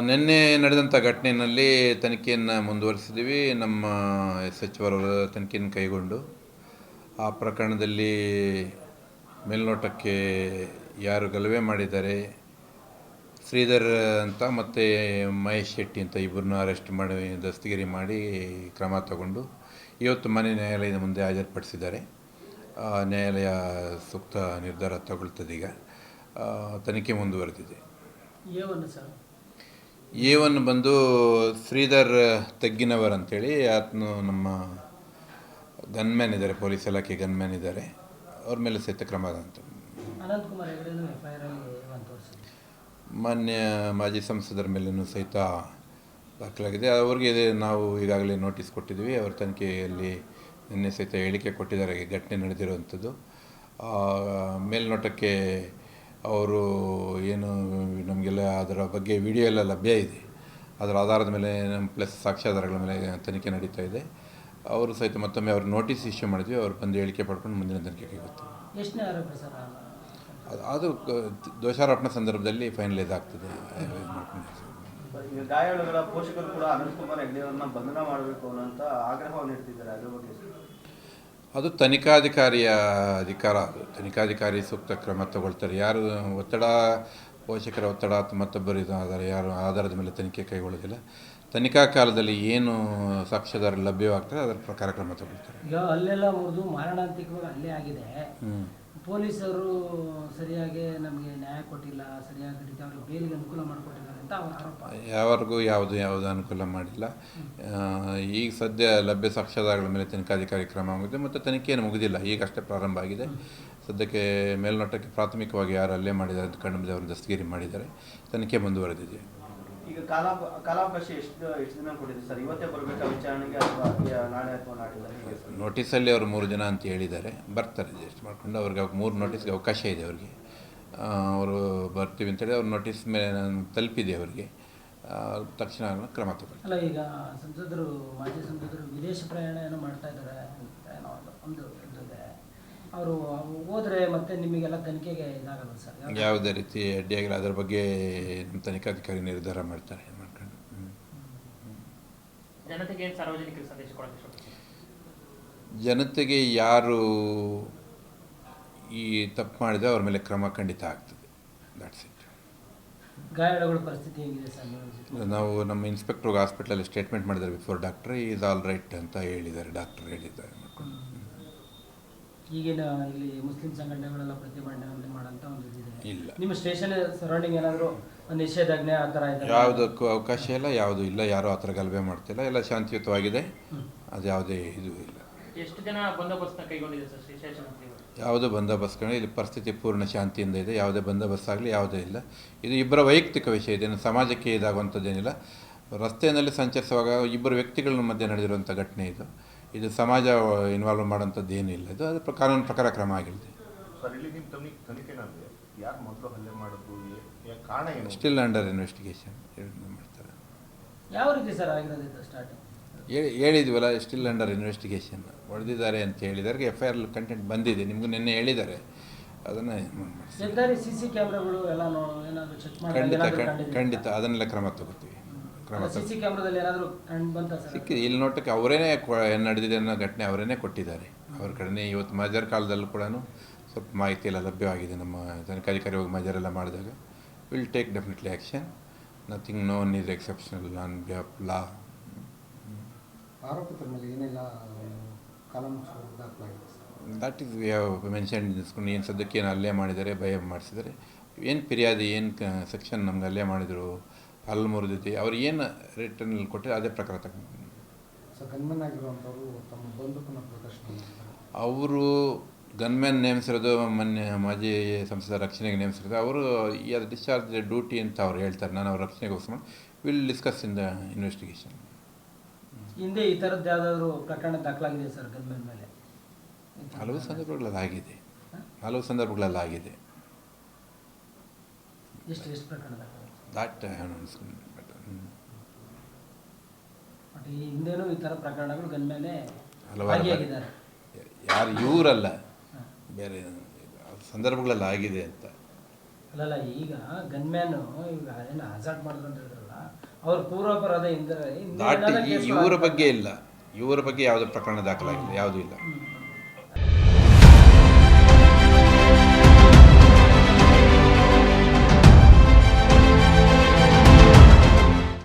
ನಿನ್ನೆ ನಡೆದಂಥ ಘಟನೆಯಲ್ಲಿ ತನಿಖೆಯನ್ನು ಮುಂದುವರಿಸಿದ್ದೀವಿ. ನಮ್ಮ ಎಸ್ ಎಚ್ ಅವರ ತನಿಖೆಯನ್ನು ಕೈಗೊಂಡು ಆ ಪ್ರಕರಣದಲ್ಲಿ ಮೇಲ್ನೋಟಕ್ಕೆ ಯಾರು ಗಲಭೆ ಮಾಡಿದ್ದಾರೆ, ಶ್ರೀಧರ್ ಅಂತ ಮತ್ತು ಮಹೇಶ್ ಶೆಟ್ಟಿ ಅಂತ ಇಬ್ಬರನ್ನ ಅರೆಸ್ಟ್ ಮಾಡಿ, ದಸ್ತಗಿರಿ ಮಾಡಿ ಕ್ರಮ ತಗೊಂಡು ಇವತ್ತು ಮನೆ ನ್ಯಾಯಾಲಯದ ಮುಂದೆ ಹಾಜರುಪಡಿಸಿದ್ದಾರೆ. ನ್ಯಾಯಾಲಯ ಸೂಕ್ತ ನಿರ್ಧಾರ ತಗೊಳ್ತದೀಗ ತನಿಖೆ ಮುಂದುವರೆದಿದೆ. ಎ ಒನ್ ಬಂದು ಶ್ರೀಧರ್ ತಗ್ಗಿನವರ್ ಅಂತೇಳಿ ಆತನು ನಮ್ಮ ಗನ್ಮ್ಯಾನ್ ಇದ್ದಾರೆ ಪೊಲೀಸ್ ಇಲಾಖೆ ಗನ್ಮ್ಯಾನ್ ಇದ್ದಾರೆ ಅವ್ರ ಮೇಲೆ ಸಹಿತ ಕ್ರಮ ಅಂತ. ಮಾನ್ಯ ಮಾಜಿ ಸಂಸದರ ಮೇಲೂ ಸಹಿತ ದಾಖಲಾಗಿದೆ. ಅವ್ರಿಗೆ ನಾವು ಈಗಾಗಲೇ ನೋಟಿಸ್ ಕೊಟ್ಟಿದ್ವಿ ಅವ್ರ ತನಿಖೆಯಲ್ಲಿ ನಿನ್ನೆ ಸಹಿತ ಹೇಳಿಕೆ ಕೊಟ್ಟಿದ್ದಾರೆ. ಘಟನೆ ನಡೆದಿರುವಂಥದ್ದು. ಮೇಲ್ನೋಟಕ್ಕೆ ಅವರು ಏನು ನಮಗೆಲ್ಲ ಅದರ ಬಗ್ಗೆ ವಿಡಿಯೋ ಎಲ್ಲ ಲಭ್ಯ ಇದೆ. ಅದರ ಆಧಾರದ ಮೇಲೆ ನಮ್ಮ ಪ್ಲಸ್ ಸಾಕ್ಷ್ಯಾಧಾರಗಳ ಮೇಲೆ ತನಿಖೆ ನಡೀತಾ ಇದೆ. ಅವರು ಸಹಿತ ಮತ್ತೊಮ್ಮೆ ಅವರು ನೋಟಿಸ್ ಇಶ್ಯೂ ಮಾಡಿದ್ವಿ. ಅವರು ಬಂದು ಹೇಳಿಕೆ ಪಡ್ಕೊಂಡು ಮುಂದಿನ ತನಿಖೆ ಕೈಗೊಳ್ತಾರೆ ಎಷ್ಟನೇ ಆರೋಪ ಸರ್ ಅದು? ಅದು ಕ- ದೋಷಾರೋಪಣೆ ಸಂದರ್ಭದಲ್ಲಿ ಫೈನಲ್ ಇದಾಗ್ತದೆ. ಗಾಯಾಳುಗಳ ಪೋಷಕರು ಕೂಡ ಅನಂತಕುಮಾರ್ ಹೆಗ್ಡೆಯವರನ್ನ ಬಂಧನ ಮಾಡಬೇಕು ಅನ್ನೋ ಆಗ್ರಹವನ್ನು ಇಡ್ತಿದ್ದಾರೆ. ಅದ್ರ ಬಗ್ಗೆ. ಅದು ತನಿಖಾಧಿಕಾರಿಯ ಅಧಿಕಾರ. ಅದು ತನಿಖಾಧಿಕಾರಿ ಸೂಕ್ತ ಕ್ರಮ ತಗೊಳ್ತಾರೆ. ಯಾರು ಒತ್ತಡ ಪೋಷಕರ ಒತ್ತಡ ಅಥವಾ ಮತ್ತೊಬ್ಬರು ಇದು ಆಧಾರ ಯಾರು ಆಧಾರದ ಮೇಲೆ ತನಿಖೆ ಕೈಗೊಳ್ಳೋದಿಲ್ಲ. ತನಿಖಾ ಕಾಲದಲ್ಲಿ ಏನು ಸಾಕ್ಷ್ಯದಾರರು ಲಭ್ಯವಾಗ್ತದೆ ಅದರ ಪ್ರಕಾರ ಕ್ರಮ ತಗೊಳ್ತಾರೆ. ಈಗ ಅಲ್ಲೆಲ್ಲ ಮುರಿದು ಮಾರಣಾಂತಿಕವಾಗಿ ಅಲ್ಲೇ ಆಗಿದೆ. ಹ್ಞೂ ಪೊಲೀಸರು ಸರಿಯಾಗಿ ನಮಗೆ ನ್ಯಾಯ ಕೊಟ್ಟಿಲ್ಲ ಸರಿಯಾಗಿ ರೀತಿ ಅವ್ರಿಗೆ ಬೇಲಿಗೆ ಅನುಕೂಲ ಮಾಡಿಕೊಟ್ಟಿದ್ದಾರೆ ಅಂತ ಅವ್ರ ಆರೋಪ. ಯಾವರೆಗೂ ಯಾವುದು ಯಾವುದು ಅನುಕೂಲ ಮಾಡಿಲ್ಲ. ಈಗ ಸದ್ಯ ಲಭ್ಯ ಸಾಕ್ಷ್ಯಾಧಾರಗಳ ಮೇಲೆ ತನಿಖಾಧಿಕಾರಿ ಕ್ರಮ ಆಗಿದೆ ಮತ್ತು ತನಿಖೆಯನ್ನು ಮುಗಿದಿಲ್ಲ ಈಗಷ್ಟೇ ಪ್ರಾರಂಭ ಆಗಿದೆ. ಸದ್ಯಕ್ಕೆ ಮೇಲ್ನೋಟಕ್ಕೆ ಪ್ರಾಥಮಿಕವಾಗಿ ಯಾರು ಅಲ್ಲೇ ಮಾಡಿದ್ದಾರೆ ಅಂತ ಕಂಡು ಅವರು ದಸ್ತಗಿರಿ ಮಾಡಿದ್ದಾರೆ. ತನಿಖೆ ಮುಂದುವರೆದಿದೆ. ಈಗ ಕಾಲ ಕಾಲಾವಕಾಶ ಎಷ್ಟು ಎಷ್ಟು ದಿನ ಕೊಟ್ಟಿದೆ ಸರ್? ಇವತ್ತೇ ಬರಬೇಕಾ ವಿಚಾರಣೆಗೆ ಅಥವಾ ನಾಳೆ ಅಥವಾ ನಾಡಿದ್ದು ನೋಟಿಸಲ್ಲಿ ಅವರು ಮೂರು ಜನ ಅಂತ ಹೇಳಿದ್ದಾರೆ. ಬರ್ತಾರೆ ಅಡ್ಜಸ್ಟ್ ಮಾಡಿಕೊಂಡು. ಅವ್ರಿಗೆ ಅವ್- ಮೂರು ನೋಟಿಸ್ಗೆ ಅವಕಾಶ ಇದೆ ಅವರಿಗೆ. ಅವರು ಬರ್ತೀವಿ ಅಂತೇಳಿ ಅವ್ರ ನೋಟಿಸ್ ಮೇಲೆ ನಾನು ತಲುಪಿದೆ ಅವರಿಗೆ. ಆ, ತಕ್ಷಣ ಅವ್ರನ್ನ ಕ್ರಮ ತಗೊಳ್ಳಿ. ಅಲ್ಲ ಈಗ ಸಂಸದರು ಮಾಜಿ ಸಂಸದರು ವಿದೇಶ ಪ್ರಯಾಣ ಏನೋ ಮಾಡ್ತಾ ಇದ್ದಾರೆ ಏನೋ ಒಂದು ಅವರು ಹೋದ್ರೆ ಮತ್ತೆ ನಿಮಗೆಲ್ಲ ತನಿಖೆಗೆ ಇದಾಗಲ್ಲ ಸರ್? ಯಾವ್ದು- ರೀತಿ ಅಡ್ಡಿಯಾಗಿಲ್ಲ. ಅದರ ಬಗ್ಗೆ ತನಿಖಾಧಿಕಾರಿ ನಿರ್ಧಾರ ಮಾಡ್ತಾರೆ. ಮಾಡ್ಕೊಂಡು ಜನತೆಗೆ ಏನು ಸಾರ್ವಜನಿಕರಿಗೆ ಸಂದೇಶ ಜನತೆಗೆ ಯಾರು ಈ ತಪ್ಪು ಮಾಡಿದ್ರೆ ಅವ್ರ ಮೇಲೆ ಕ್ರಮ ಖಂಡಿತ ಆಗ್ತದೆ. ದಾಟ್ಸ್ ಇಟ್ ಗಾಯಾಳುಗಳ ಪರಿಸ್ಥಿತಿ ಹೇಗಿದೆ ಸರ್ ನಾವು ನಮ್ಮ ಇನ್ಸ್ಪೆಕ್ಟರ್ ಹಾಸ್ಪಿಟ್ಲಲ್ಲಿ ಸ್ಟೇಟ್ಮೆಂಟ್ ಮಾಡಿದ್ದಾರೆ. Before doctor is all right ಅಂತ ಹೇಳಿದ್ದಾರೆ. ಡಾಕ್ಟರ್ ಹೇಳಿದ್ದಾರೆ. ಮಾಡ್ಕೊಂಡು ಈಗಿನ ಇಲ್ಲಿ ಮುಸ್ಲಿಂ ಸಂಘಟನೆಗಳೆಲ್ಲ ಪ್ರತಿಭಟನೆ ಮಾಡಂತ ಒಂದು ಇದಿದೆ ಇಲ್ಲ. ನಿಮ್ಮ ಸ್ಟೇಷನ್ ಸರೌಂಡಿಂಗ್ ಏನಾದರೂ ನಿಷೇಧಾಜ್ಞೆ ಆ ಥರ ಇದೆ ಯಾವುದಕ್ಕೂ ಅವಕಾಶ ಇಲ್ಲ ಯಾವುದು ಇಲ್ಲ ಯಾರು ಆ ಥರ ಗಲಭೆ ಮಾಡ್ತಿಲ್ಲ. ಎಲ್ಲ ಶಾಂತಿಯುತವಾಗಿದೆ. ಅದು ಯಾವುದೇ ಇದು ಇಲ್ಲ. ಎಷ್ಟು ಜನ ಬಂದೋಬಸ್ತ್ನ ಕೈಗೊಂಡಿದೆ ಸರ್ ಶೇಷನ್ ಯಾವುದೇ ಬಂದೋಬಸ್ತ್ಗಳು ಇಲ್ಲಿ ಪರಿಸ್ಥಿತಿ ಪೂರ್ಣ ಶಾಂತಿಯಿಂದ ಇದೆ. ಯಾವುದೇ ಬಂದೋಬಸ್ತ್ ಆಗಲಿ ಯಾವುದೇ ಇಲ್ಲ. ಇದು ಇಬ್ಬರ ವೈಯಕ್ತಿಕ ವಿಷಯ ಇದೆ. ಇನ್ನು ಸಮಾಜಕ್ಕೆ ಇದಾಗುವಂಥದ್ದೇನಿಲ್ಲ. ರಸ್ತೆಯಲ್ಲಿ ಸಂಚರಿಸುವಾಗ ಇಬ್ಬರು ವ್ಯಕ್ತಿಗಳ ಮಧ್ಯೆ ನಡೆದಿರುವಂಥ ಘಟನೆ ಇದು. ಇದು ಸಮಾಜ ಇನ್ವಾಲ್ವ್ ಮಾಡೋಂಥದ್ದು ಏನಿಲ್ಲ ಇದು ಅದು ಕಾನೂನು ಪ್ರಕಾರ ಕ್ರಮ ಆಗಿರುತ್ತೆ. ಸರ್ ಇಲ್ಲಿ ನಿಮ್ಮ ತನಿಖೆ ತನಿಖೆನಲ್ಲಿ ಯಾರು ಮೊದಲು ಹಲ್ಲೆ ಮಾಡೋದು ಏ- ಕಾರಣ ಏನು? ಸ್ಟಿಲ್ ಅಂಡರ್ ಇನ್ವೆಸ್ಟಿಗೇಷನ್ ಮಾಡ್ತಾರೆ. ಯಾವ ರೀತಿ ಸರ್ ಹೇಳಿದ್ವಲ್ಲ ಸ್ಟಿಲ್ ಅಂಡರ್ ಇನ್ವೆಸ್ಟಿಗೇಷನ್ ಹೊಡೆದಿದ್ದಾರೆ ಅಂತ ಹೇಳಿದಾರೆ ಎಫ್ ಐ ಆರ್ ಕಂಟೆಂಟ್ ಬಂದಿದೆ. ನಿಮಗೂ ನಿನ್ನೆ ಹೇಳಿದ್ದಾರೆ. ಅದನ್ನು ಖಂಡಿತ ಖಂಡಿತ. ಅದನ್ನೆಲ್ಲ ಕ್ರಮ ತಗೋತೀವಿ. ಕ್ರಮ ಸಿ ತಗೋ ಸಿ ಕ್ಯಾಮ್ರಾದಲ್ಲಿ ಏನಾದರೂ ಕಂಡು ಬಂತ ಸರ್? ಸಿಕ್ಕಿದೆ ಇಲ್ಲಿ ನೋಟಕ್ಕೆ ಅವರೇನೆ ಏನು ನಡೆದಿದೆ ಅನ್ನೋ ಘಟನೆ ಅವರೇನೆ ಕೊಟ್ಟಿದ್ದಾರೆ. ಅವ್ರ ಕಡೆನೇ ಇವತ್ತು ಮಜರ್ ಕಾಲದಲ್ಲೂ ಕೂಡ ಸ್ವಲ್ಪ ಮಾಹಿತಿ ಎಲ್ಲ ಲಭ್ಯವಾಗಿದೆ ನಮ್ಮ ತನಿಖಾಧಿಕಾರಿ ಹೋಗಿ ಮಜರ್ ಎಲ್ಲ ಮಾಡಿದಾಗ. Will take definitely action nothing no one is exceptional on behalf law ಆರೋಪಿತರ ಮೇಲೆ ಏನೆಲ್ಲ ಕಾನೂನು ದಾಖಲಾಗಿದೆ sir? That is we have mention ಇಸ್ಕೊಂಡು ಏನು ಸದ್ಯಕ್ಕೆ ಏನು ಅಲ್ಲೇ ಮಾಡಿದ್ದಾರೆ ಭಯ ಮಾಡಿಸಿದ್ದಾರೆ. ಏನು ಫಿರ್ಯಾದಿ ಏನು ಕ ಸೆಕ್ಷನ್ ನಮ್ಗೆ ಅಲ್ಲೇ ಮಾಡಿದರು ಅಲ್ಲಿ ಜೊತೆ ಅವ್ರು ಏನು ರಿಟರ್ನಲ್ಲಿ ಕೊಟ್ಟರೆ ಅದೇ ಪ್ರಕಾರ ತಗೊಂಡು ಅವರು ಗನ್ಮ್ಯಾನ್ ನೇಮಿಸಿರೋದು ಮೊನ್ನೆ ಮಾಜಿ ಸಂಸದ ರಕ್ಷಣೆಗೆ ನೇಮಿಸಿರೋದು. ಅವರು ಈ ಅದು ಡಿಸ್ಚಾರ್ಜ್ ಡ್ಯೂಟಿ ಅಂತ ಅವ್ರು ಹೇಳ್ತಾರೆ. ನಾನು ಅವ್ರ ರಕ್ಷಣೆಗೋಸ್ಕರ will discuss in the investigation ಹಿಂದೆ ಈ ಥರದ್ದು ಯಾವುದಾದ್ರು ಪ್ರಕರಣ ದಾಖಲಾಗಿದೆ ಸರ್ ಗನ್ಮ್ಯಾನ್ ಮೇಲೆ? ಹಲವು ಸಂದರ್ಭಗಳಲ್ಲಿ ಆಗಿದೆ. ಹಲವು ಸಂದರ್ಭಗಳಲ್ಲಿ ಆಗಿದೆ. ಎಷ್ಟು ಎಷ್ಟು ಪ್ರಕರಣ ದಾಟ್ ಬಟ್ ಬಟ್ ಈ ಹಿಂದೆನೂ ಈ ಥರ ಪ್ರಕರಣಗಳು ಗನ್ಮೇಲೆ ಹಲವಾರು. ಯಾರು ಇವರಲ್ಲ. ಬೇರೆ ಸಂದರ್ಭಗಳಲ್ಲಿ ಆಗಿದೆ ಅಂತ. ಅಲ್ಲಲ್ಲ ಈಗ ಗನ್ಮ್ಯಾನು ಈಗ ಏನು ಹಜಾರ್ಟ್ ಮಾಡಿದ್ರು ಅಂತ ಹೇಳಿದ್ರಲ್ಲ ಅವ್ರ ಪೂರ್ವಾಪರಾಧ ಇಂದ ಈ- ಇವರ ಬಗ್ಗೆ ಇಲ್ಲ. ಇವರ ಬಗ್ಗೆ ಯಾವುದೇ ಪ್ರಕರಣ ದಾಖಲಾಗಿಲ್ಲ ಯಾವುದೂ ಇಲ್ಲ.